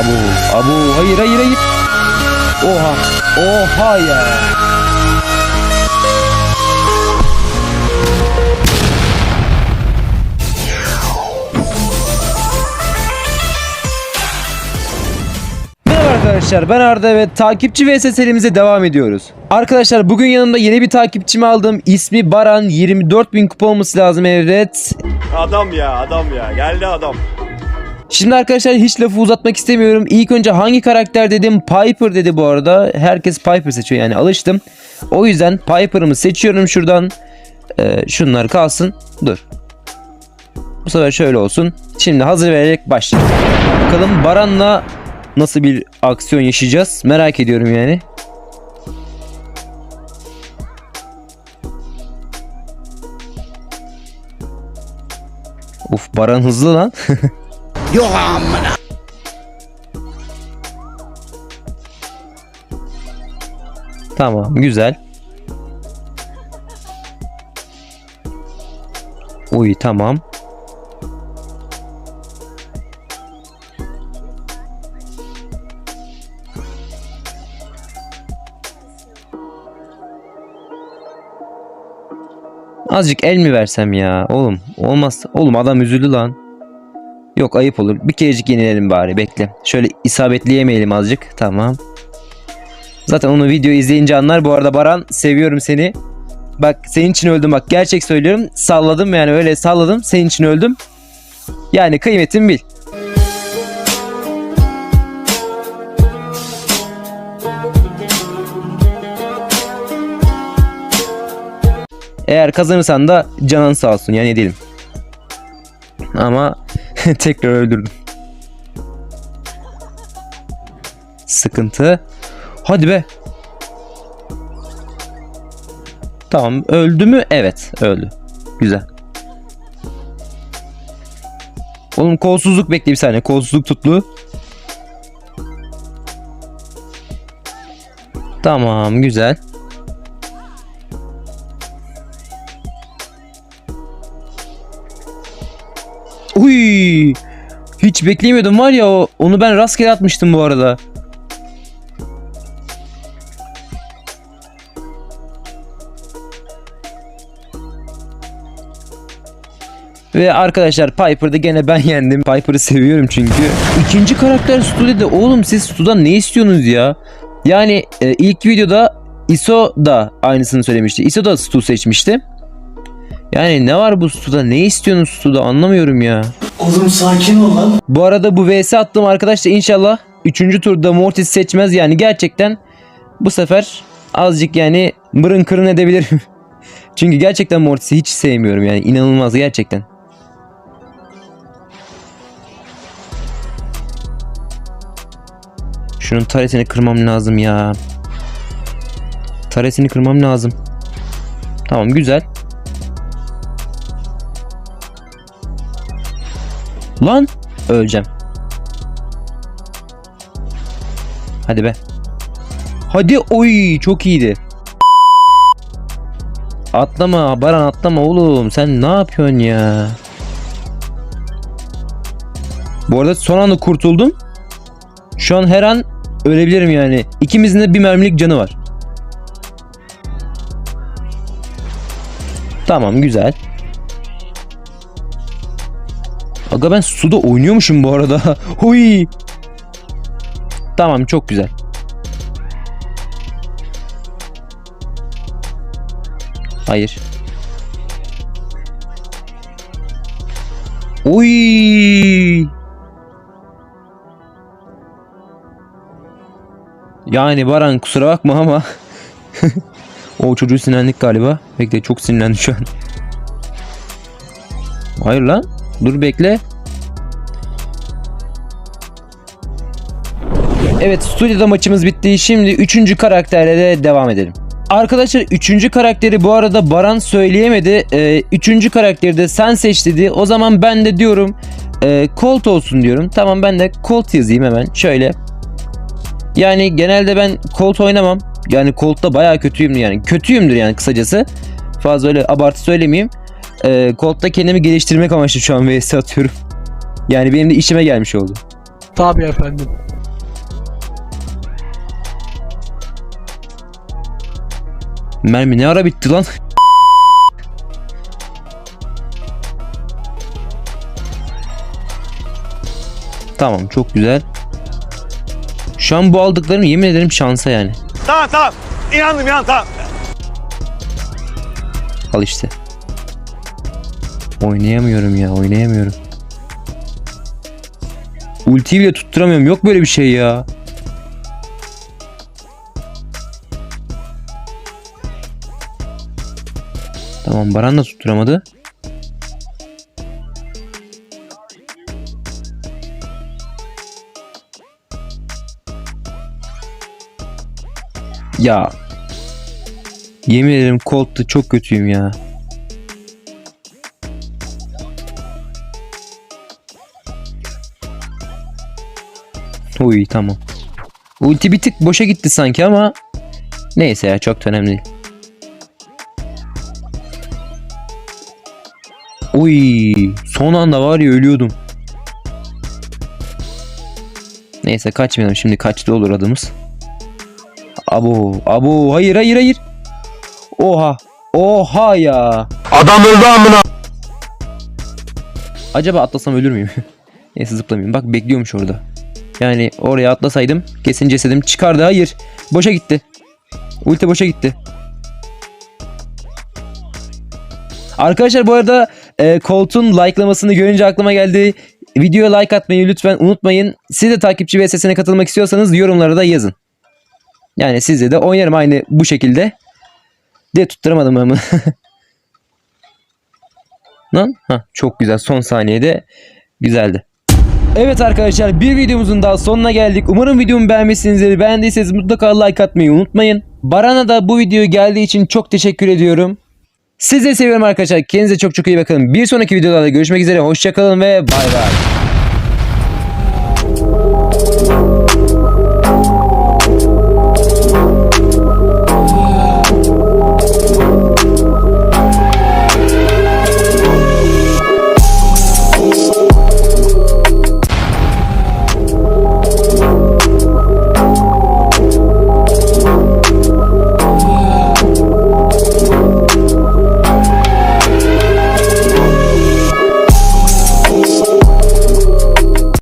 Abu, abu, hayır hayır hayır. Oha, oha ya. Arkadaşlar ben Arda ve takipçi vs serimize devam ediyoruz. Arkadaşlar bugün yanımda yeni bir takipçimi aldım. İsmi Baran 24.000 kupa olması lazım evet. Adam ya adam ya geldi adam. Şimdi arkadaşlar hiç lafı uzatmak istemiyorum. İlk önce hangi karakter dedim? Piper dedi bu arada. Herkes Piper seçiyor yani alıştım. O yüzden Piper'ımı seçiyorum şuradan. Ee, şunlar kalsın. Dur. Bu sefer şöyle olsun. Şimdi hazır vererek başlayalım. Bakalım Baran'la nasıl bir aksiyon yaşayacağız? Merak ediyorum yani. Uf Baran hızlı lan. Tamam güzel. Uy tamam. Azıcık el mi versem ya oğlum olmaz oğlum adam üzüldü lan Yok ayıp olur bir kerecik yenilelim bari bekle Şöyle isabetleyemeyelim azıcık tamam Zaten onu video izleyince anlar. Bu arada Baran seviyorum seni. Bak senin için öldüm bak gerçek söylüyorum. Salladım yani öyle salladım. Senin için öldüm. Yani kıymetimi bil. Eğer kazanırsan da canın sağ olsun yani edelim. Ama tekrar öldürdüm. Sıkıntı. Hadi be. Tamam öldü mü? Evet öldü. Güzel. Oğlum kolsuzluk bekle bir saniye. Kolsuzluk tutlu. Tamam güzel. Hiç beklemiyordum var ya onu ben rastgele atmıştım bu arada. Ve arkadaşlar Piper'da gene ben yendim. Piper'ı seviyorum çünkü. İkinci karakter Stu dedi. Oğlum siz Stu'dan ne istiyorsunuz ya? Yani e, ilk videoda ISO da aynısını söylemişti. ISO da Stu seçmişti. Yani ne var bu Stu'da? Ne istiyorsunuz Stu'da? Anlamıyorum ya. Oğlum sakin ol lan. Bu arada bu vs attığım arkadaş da inşallah 3. turda Mortis seçmez. Yani gerçekten bu sefer azıcık yani mırın kırın edebilirim. Çünkü gerçekten Mortis'i hiç sevmiyorum yani inanılmaz gerçekten. Şunun taresini kırmam lazım ya. Taresini kırmam lazım. Tamam güzel. Lan öleceğim. Hadi be. Hadi oy çok iyiydi. Atlama Baran atlama oğlum sen ne yapıyorsun ya? Bu arada son anda kurtuldum. Şu an her an ölebilirim yani. İkimizin de bir mermilik canı var. Tamam güzel. Aga ben suda oynuyormuşum bu arada. Huy. Tamam çok güzel. Hayır. Uy. Yani Baran kusura bakma ama o çocuğu sinirlendik galiba. Bekle çok sinirlendi şu an. Hayır lan. Dur bekle. Evet stüdyoda maçımız bitti. Şimdi 3. karakterle de devam edelim. Arkadaşlar 3. karakteri bu arada Baran söyleyemedi. 3. karakteri de sen seç dedi. O zaman ben de diyorum e, Colt olsun diyorum. Tamam ben de Colt yazayım hemen. Şöyle. Yani genelde ben Colt oynamam. Yani Colt'ta bayağı kötüyüm yani. Kötüyümdür yani kısacası. Fazla öyle abartı söylemeyeyim. Ee, e, Cold'da kendimi geliştirmek amaçlı şu an VS atıyorum. Yani benim de işime gelmiş oldu. Tabii efendim. Mermi ne ara bitti lan? Tamam çok güzel. Şu an bu aldıklarım yemin ederim şansa yani. Tamam tamam. İnandım inan tamam. Al işte. Oynayamıyorum ya oynayamıyorum. Ultiyi bile tutturamıyorum. Yok böyle bir şey ya. Tamam Baran da tutturamadı. Ya. Yemin ederim Colt'ta çok kötüyüm ya. Uy tamam. Ulti bir tık boşa gitti sanki ama neyse ya çok önemli değil. Uy son anda var ya ölüyordum. Neyse kaçmayalım şimdi kaçtı olur adımız. Abo abo hayır hayır hayır. Oha oha ya. Adam öldü amına. Acaba atlasam ölür müyüm? Neyse zıplamayayım. Bak bekliyormuş orada. Yani oraya atlasaydım kesin cesedim çıkardı. Hayır. Boşa gitti. Ulti boşa gitti. Arkadaşlar bu arada e, Colt'un likelamasını görünce aklıma geldi. Videoya like atmayı lütfen unutmayın. Siz de takipçi VSS'ine katılmak istiyorsanız yorumlara da yazın. Yani sizle de oynarım aynı bu şekilde. De tutturamadım ama. Lan ha çok güzel son saniyede güzeldi. Evet arkadaşlar bir videomuzun daha sonuna geldik. Umarım videomu beğenmişsinizdir. Beğendiyseniz mutlaka like atmayı unutmayın. Baran'a da bu video geldiği için çok teşekkür ediyorum. Sizi seviyorum arkadaşlar. Kendinize çok çok iyi bakın. Bir sonraki videolarda görüşmek üzere. Hoşçakalın ve bay bay.